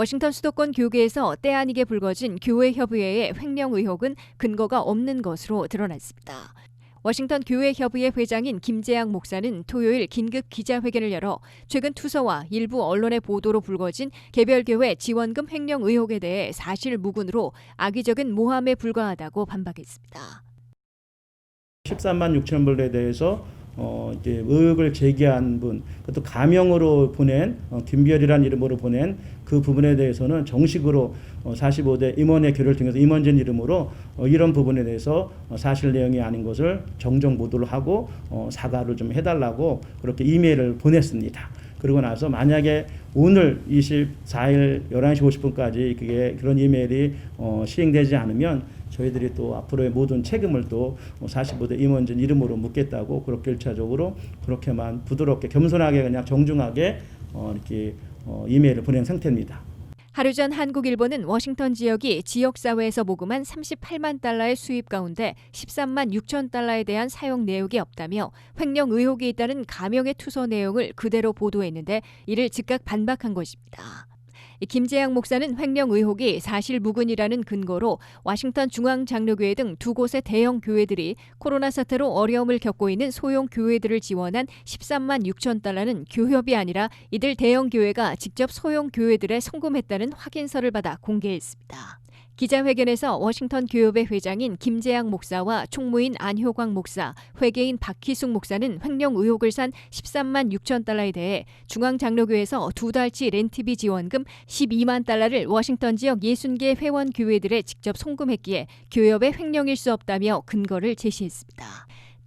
워싱턴 수도권 교계에서 때 아니게 불거진 교회 협의회의 횡령 의혹은 근거가 없는 것으로 드러났습니다. 워싱턴 교회 협의회 회장인 김재양 목사는 토요일 긴급 기자회견을 열어 최근 투서와 일부 언론의 보도로 불거진 개별교회 지원금 횡령 의혹에 대해 사실 무근으로 악의적인 모함에 불과하다고 반박했습니다. 13만 6천 불에 대해서 어 이제 의혹을 제기한 분, 그것도 가명으로 보낸 어, 김별이라는 이름으로 보낸 그 부분에 대해서는 정식으로 어, 45대 임원의 교류를 통해서 임원진 이름으로 어, 이런 부분에 대해서 어, 사실 내용이 아닌 것을 정정 보도를 하고 어, 사과를 좀 해달라고 그렇게 이메일을 보냈습니다. 그러고 나서 만약에 오늘 24일 11시 50분까지 그게 그런 이메일이 어, 시행되지 않으면 저희들이 또 앞으로의 모든 책임을 또 45대 임원진 이름으로 묻겠다고 그렇게 일차적으로 그렇게만 부드럽게 겸손하게 그냥 정중하게 어, 이렇게 어, 이메일을 보낸 상태입니다. 하루 전 한국일보는 워싱턴 지역이 지역 사회에서 모금한 38만 달러의 수입 가운데 13만 6천 달러에 대한 사용 내역이 없다며 횡령 의혹이 있다는 가명의 투서 내용을 그대로 보도했는데 이를 즉각 반박한 것입니다. 이 김재양 목사는 횡령 의혹이 사실 무근이라는 근거로 워싱턴 중앙장로교회 등 두 곳의 대형 교회들이 코로나 사태로 어려움을 겪고 있는 소형 교회들을 지원한 13만 6천 달러는 교협이 아니라 이들 대형 교회가 직접 소형 교회들에 송금했다는 확인서를 받아 공개했습니다. 기자회견에서 워싱턴 교협의 회장인 김재양 목사와 총무인 안효광 목사, 회계인 박희숙 목사는 횡령 의혹을 산 13만 6천 달러에 대해 중앙장로교에서 두 달치 렌트비 지원금 12만 달러를 워싱턴 지역 60개 회원 교회들에 직접 송금했기에 교협의 횡령일 수 없다며 근거를 제시했습니다.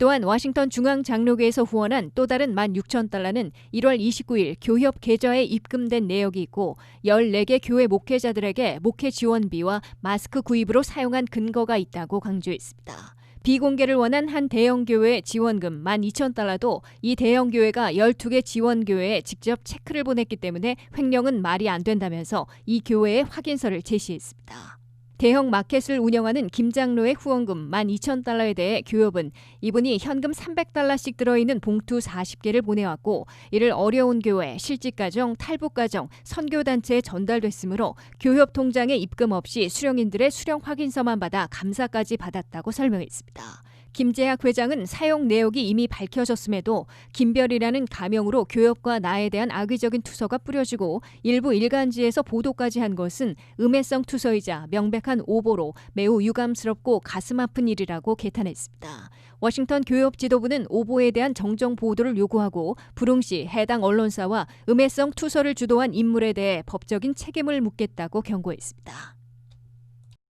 또한 워싱턴 중앙 장로교에서 후원한 또 다른 1만 6천 달러는 1월 29일 교협 계좌에 입금된 내역이 있고 14개 교회 목회자들에게 목회 지원비와 마스크 구입으로 사용한 근거가 있다고 강조했습니다. 비공개를 원한 한 대형교회 지원금 12,000달러도 이 대형교회가 12개 지원교회에 직접 체크를 보냈기 때문에 횡령은 말이 안 된다면서 이 교회의 확인서를 제시했습니다. 대형 마켓을 운영하는 김장로의 후원금 12,000달러에 대해 교협은 이분이 현금 300달러씩 들어있는 봉투 40개를 보내왔고 이를 어려운 교회, 실직가정, 탈북가정, 선교단체에 전달됐으므로 교협 통장에 입금 없이 수령인들의 수령 확인서만 받아 감사까지 받았다고 설명했습니다. 김재학 회장은 사용 내역이 이미 밝혀졌음에도 김별이라는 가명으로 교협과 나에 대한 악의적인 투서가 뿌려지고 일부 일간지에서 보도까지 한 것은 음해성 투서이자 명백한 오보로 매우 유감스럽고 가슴 아픈 일이라고 개탄했습니다. 워싱턴 교협 지도부는 오보에 대한 정정 보도를 요구하고 불응시 해당 언론사와 음해성 투서를 주도한 인물에 대해 법적인 책임을 묻겠다고 경고했습니다.